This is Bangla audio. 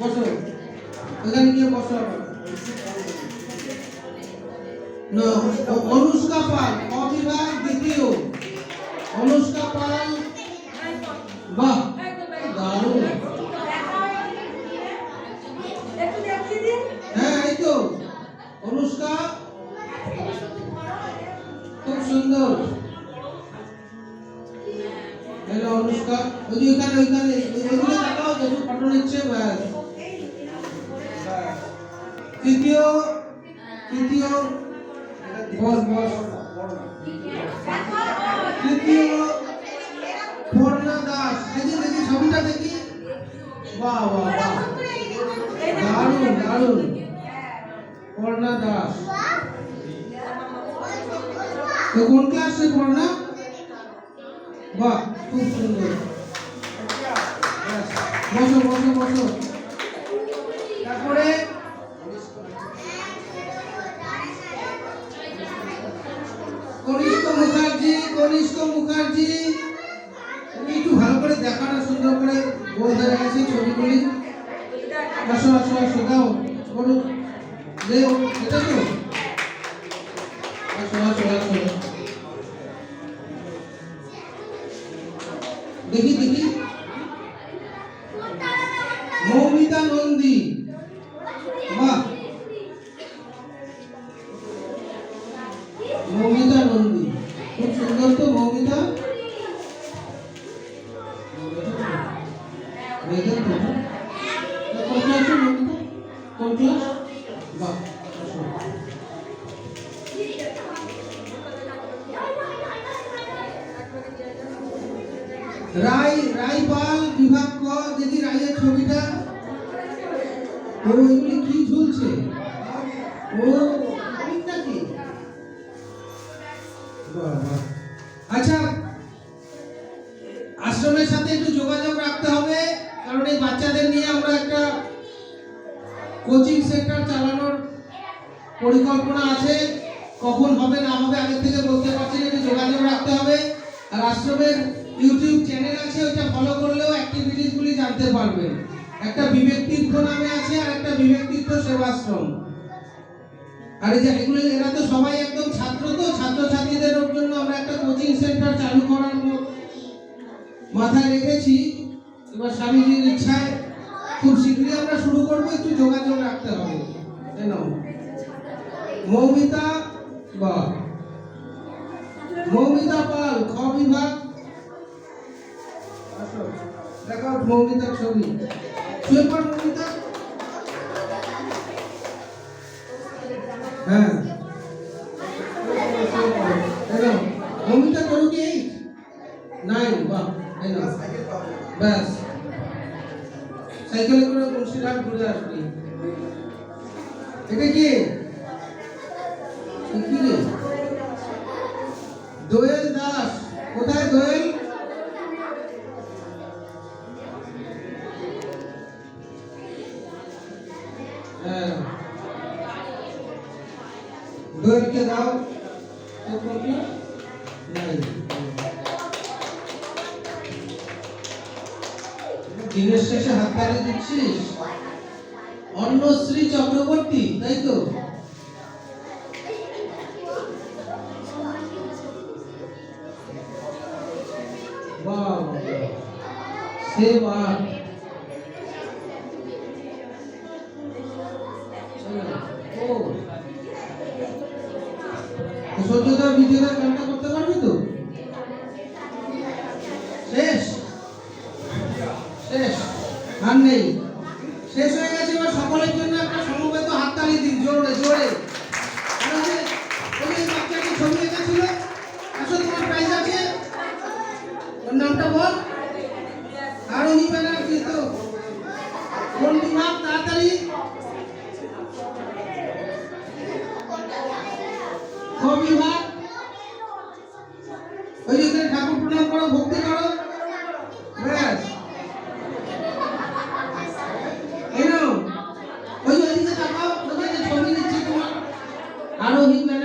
বসো। এখানে গিয়ে বসো অনুষ্কা পাল অবিভাগ দ্বিতীয়। অনুষ্কা পাল? বাহ, দারুণ। হ্যাঁ এই তো। অনুষ্কা? খুব সুন্দর। হ্যালো, অনুষ্কা। ওই যে ওইখানে। ওইখানে ওইখানে তাকাও যেন ফটো নিচ্ছে, ব্যাস। তৃতীয় তৃতীয় বস বস তৃতীয় পর্ণা দাস। দেখি দেখি, ছবিটা দেখি। বাহ বাহ দারুণ দারুণ। পর্ণা দাস। তো কোন ক্লাসে পড়না বাহ, খুব সুন্দর। বসো বসো বসো। কনিষ্ক মুখার্জি। তুমি একটু ভালো করে দেখা না সুন্দর করে হয়ে গেছে ছবিগুলি। আসো আসো আসো, দাও বলো এটা তো? আসো আসো আসো। দেখি দেখি। মৌমিতা নন্দী। বাহ। মৌমিতা সুন্দর তো মৌমিতা বাহ। রাই রাইপাল বিভাগ ক দেখি রাইয়ের ছবিটা। ও কি ঝুলছে? বাচ্চাদের নিয়ে আমরা একটা কোচিং সেন্টার চালানোর পরিকল্পনা আছে। কখন হবে, না হবে, আগে থেকে বলতে পারছি না, একটু যোগাযোগ রাখতে হবে। আর আশ্রমের ইউটিউব চ্যানেল আছে, ওইটা ফলো করলেও অ্যাক্টিভিটিস গুলি জানতে পারবেন। একটা বিবেক তীর্থ নামে আছে আর একটা বিবেক তীর্থ সেবাশ্রম। আর এই যে এগুলো, এরা তো সবাই একদম ছাত্র তো, ছাত্রছাত্রীদের জন্য আমরা একটা কোচিং সেন্টার চালু করার মাথায় রেখেছি। এবার স্বামীজির ইচ্ছায় খুব শীঘ্রই আমরা শুরু করব, একটু যোগাযোগ রাখতে হবে। কেন মৌমিতা বা মৌমিতা পাল, খ বিভাগ। দেখাও মৌমিতার ছবি। শুয়ে মৌমিতা। হ্যাঁ। মৌমিতা করো কি নাইন বাহ ব্যাস। সাইকেলে করে মুর্শিদাবাদ ঘুরে আসবি। এটা কি? এ কি রে? দোয়েল দাস। কোথায় দোয়েল? হ্যাঁ। দোয়েলকে দাও। তো দিনের শেষে হাত তালি দিচ্ছিস অন্নশ্রী চক্রবর্তী, তাই তো? বাহ সে বাহ ও সত্যতা বিজয়রা গানটা করতে পারবি তো শেষ শেষ আর নেই। শেষ হয়ে গেছে এবার সকলের জন্য একটা সমবেত হাততালি দিন, জোরে জোরে। ওই ওর নামটা বিভাগ, তাড়াতাড়ি। ঠাকুর প্রণাম করো, ভক্তি করো। ಆರೋಗ್ಯದ